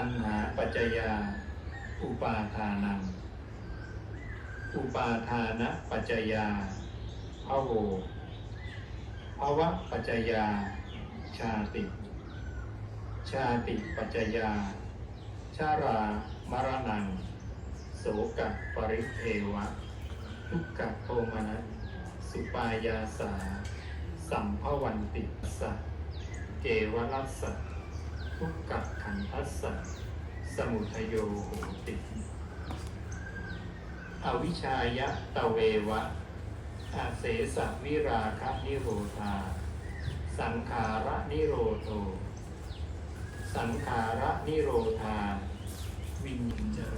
ตัณหาปัจจยา อุปาทานัง อุปาทานะปัจจยาภโวภวะปัจจยา ชาติ ชาติปัจจยา ชารามรณัง โสกปริเทวะ ทุกขโทมนัสสุปายาสา สัมภวันติสะเกวรัสสะ ทุกขขันทัสสะสมุทโยโหติ อวิชายะตะเววะ อาเสสะวิราคะนิโรธา สังขาระนิโรโท สังขาระนิโรธา วิญญาณเจร